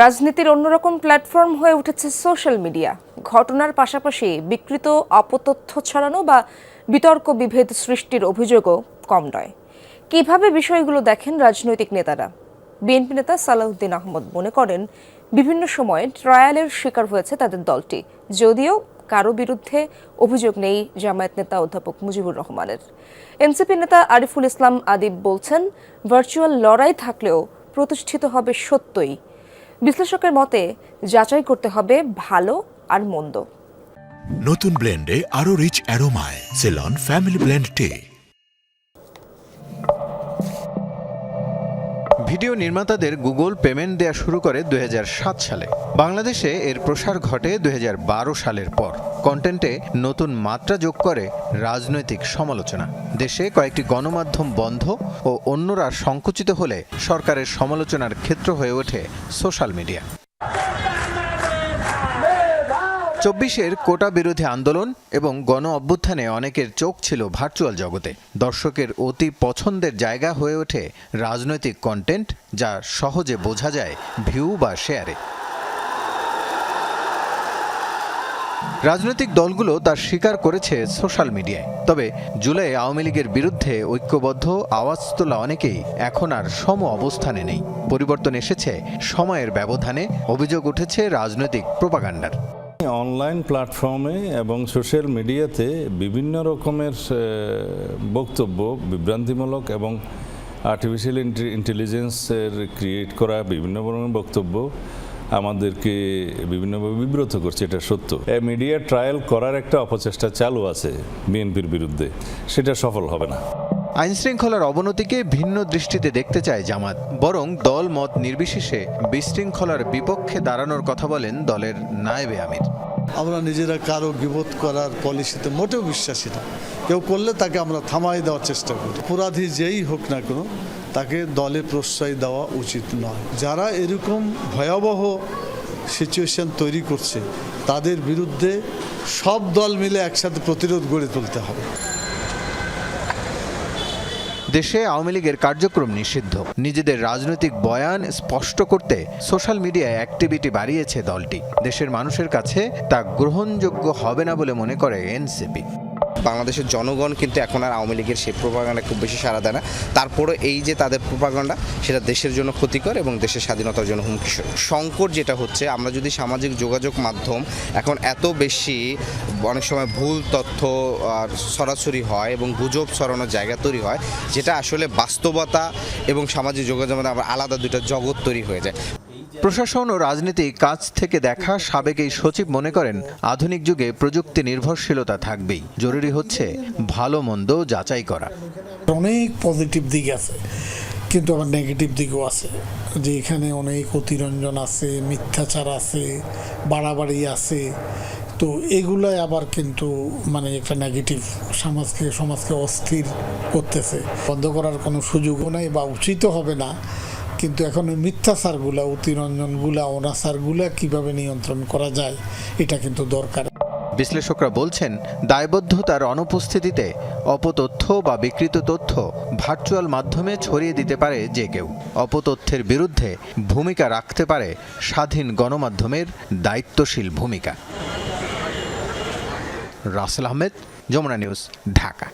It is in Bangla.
রাজনীতির অন্যরকম প্ল্যাটফর্ম হয়ে উঠেছে সোশ্যাল মিডিয়া। ঘটনার পাশাপাশি বিকৃত অপতথ্য ছড়ানো বা বিতর্ক বিভেদ সৃষ্টির অভিযোগও কম নয়। কীভাবে বিষয়গুলো দেখেন রাজনৈতিক নেতারা? বিএনপি নেতা সালাউদ্দিন আহমদ মনে করেন, বিভিন্ন সময়ে ট্রায়ালের শিকার হয়েছে তাদের দলটি। যদিও কারও বিরুদ্ধে অভিযোগ নেই জামায়াত নেতা অধ্যাপক মুজিবুর রহমানের। এনসিপি নেতা আরিফুল ইসলাম আদিব বলছেন, ভার্চুয়াল লড়াই থাকলেও প্রতিষ্ঠিত হবে সত্যই। বিশ্লেষকের মতে, যাচাই করতে হবে ভালো আর মন্দ। নতুন ব্লেন্ডে আরও রিচ অ্যারোমায় সেলন ফ্যামিলি ব্লেন্ড টে ভিডিও নির্মাতাদের গুগল পেমেন্ট দেয়া শুরু করে দু হাজার সাত সালে। বাংলাদেশে এর প্রসার ঘটে দু হাজার বারো সালের পর। কন্টেন্টে নতুন মাত্রা যোগ করে রাজনৈতিক সমালোচনা। দেশে কয়েকটি গণমাধ্যম বন্ধ ও অন্যরা সংকুচিত হলে সরকারের সমালোচনার ক্ষেত্র হয়ে ওঠে সোশ্যাল মিডিয়া। চব্বিশের কোটা বিরোধী আন্দোলন এবং গণ অভ্যুত্থানে অনেকের চোখ ছিল ভার্চুয়াল জগতে। দর্শকের অতি পছন্দের জায়গা হয়ে ওঠে রাজনৈতিক কন্টেন্ট যা সহজে বোঝা যায় ভিউ বা শেয়ারে রাজনৈতিক দলগুলো তার স্বীকার করেছে সোশ্যাল মিডিয়ায় তবে জুলাই আওয়ামী লীগের বিরুদ্ধে ঐক্যবদ্ধ, আওয়াজ তোলা অনেকেই এখন আর সম অবস্থানে নেই। পরিবর্তন এসেছে সময়ের ব্যবধানে, অভিযোগ উঠেছে রাজনৈতিক প্রোপাগান্ডার। অনলাইন প্ল্যাটফর্মে এবং সোশ্যাল মিডিয়াতে বিভিন্ন রকমের বক্তব্য বিভ্রান্তিমূলক এবং আর্টিফিশিয়াল ইন্টেলিজেন্সের ক্রিয়েট করা বিভিন্ন ধরনের বক্তব্য আমাদেরকে বিভিন্নভাবে বিব্রত করছে, এটা সত্য। মিডিয়া ট্রায়াল করার একটা অপচেষ্টা চালু আছে বিএনপির বিরুদ্ধে। সেটা সফল হবে না। আইনশৃঙ্খলার অবনতিকে ভিন্ন দৃষ্টিতে দেখতে চায় জামাত। বরং দল মত নির্বিশেষে বিশৃঙ্খলার বিপক্ষে দাঁড়ানোর কথা বলেন দলের নায়েবে আমির। আমরা নিজেরা কারও বিবোধ করার পলিসিতে মোটেও বিশ্বাসী না। কেউ করলে তাকে আমরা থামাই দেওয়ার চেষ্টা করি। অপরাধী যেই হোক না কোনো, তাকে দলে প্রশ্রয় দেওয়া উচিত নয়। যারা এরকম ভয়াবহ সিচুয়েশন তৈরি করছে, তাদের বিরুদ্ধে সব দল মিলে একসাথে প্রতিরোধ গড়ে তুলতে হবে। দেশে আওয়ামী লীগের কার্যক্রম নিষিদ্ধ। নিজেদের রাজনৈতিক বয়ান স্পষ্ট করতে সোশ্যাল মিডিয়ায় অ্যাক্টিভিটি বাড়িয়েছে দলটি। দেশের মানুষের কাছে তা গ্রহণযোগ্য হবে না বলে মনে করে এনসিপি। বাংলাদেশের জনগণ কিন্তু এখন আর আওয়ামী লীগের সেই প্রোপাগান্ডা খুব বেশি সাড়া দেয় না। তারপরে এই যে তাদের প্রোপাগান্ডা, সেটা দেশের জন্য ক্ষতিকর এবং দেশের স্বাধীনতার জন্য হুমকি সংকট যেটা হচ্ছে, আমরা যদি সামাজিক যোগাযোগ মাধ্যম এখন এত বেশি অনেক সময় ভুল তথ্য সরাসরি হয় এবং গুজব ছড়ানোর জায়গা তৈরি হয়, যেটা আসলে বাস্তবতা এবং সামাজিক যোগাযোগ মাধ্যমে আলাদা দুটো জগৎ তৈরি হয়ে যায়। প্রশাসন ও রাজনীতি কাজ থেকে দেখা সাবেক এই সচিব মনে করেন, আধুনিক যুগে প্রযুক্তি নির্ভরশীলতা থাকবেই। জরুরি হচ্ছে ভালো মন্দ যাচাই করা। অনেক পজিটিভ দিক আছে, কিন্তু আবার নেগেটিভ দিকও আছে। যে এখানে অনেক অতিরঞ্জন আছে, মিথ্যাচার আছে, বাড়াবাড়ি আছে, তো এগুলাই আবার কিন্তু মানে একটা নেগেটিভ সমাজকে সমাজকে অস্থির করতেছে। বন্ধ করার কোনো সুযোগও নাই বা উচিতও হবে না। কিন্তু এখন ওই মিথ্যাচারগুলা অতিরঞ্জনগুলা অনাচারগুলা কীভাবে নিয়ন্ত্রণ করা যায়, এটা কিন্তু দরকার। বিশ্লেষকরা বলছেন, দায়বদ্ধতার অনুপস্থিতিতে অপতথ্য বা বিকৃত তথ্য ভার্চুয়াল মাধ্যমে ছড়িয়ে দিতে পারে যে কেউ। অপতথ্যের বিরুদ্ধে ভূমিকা রাখতে পারে স্বাধীন গণমাধ্যমের দায়িত্বশীল ভূমিকা। রাসেল আহমেদ, যমুনা নিউজ, ঢাকা।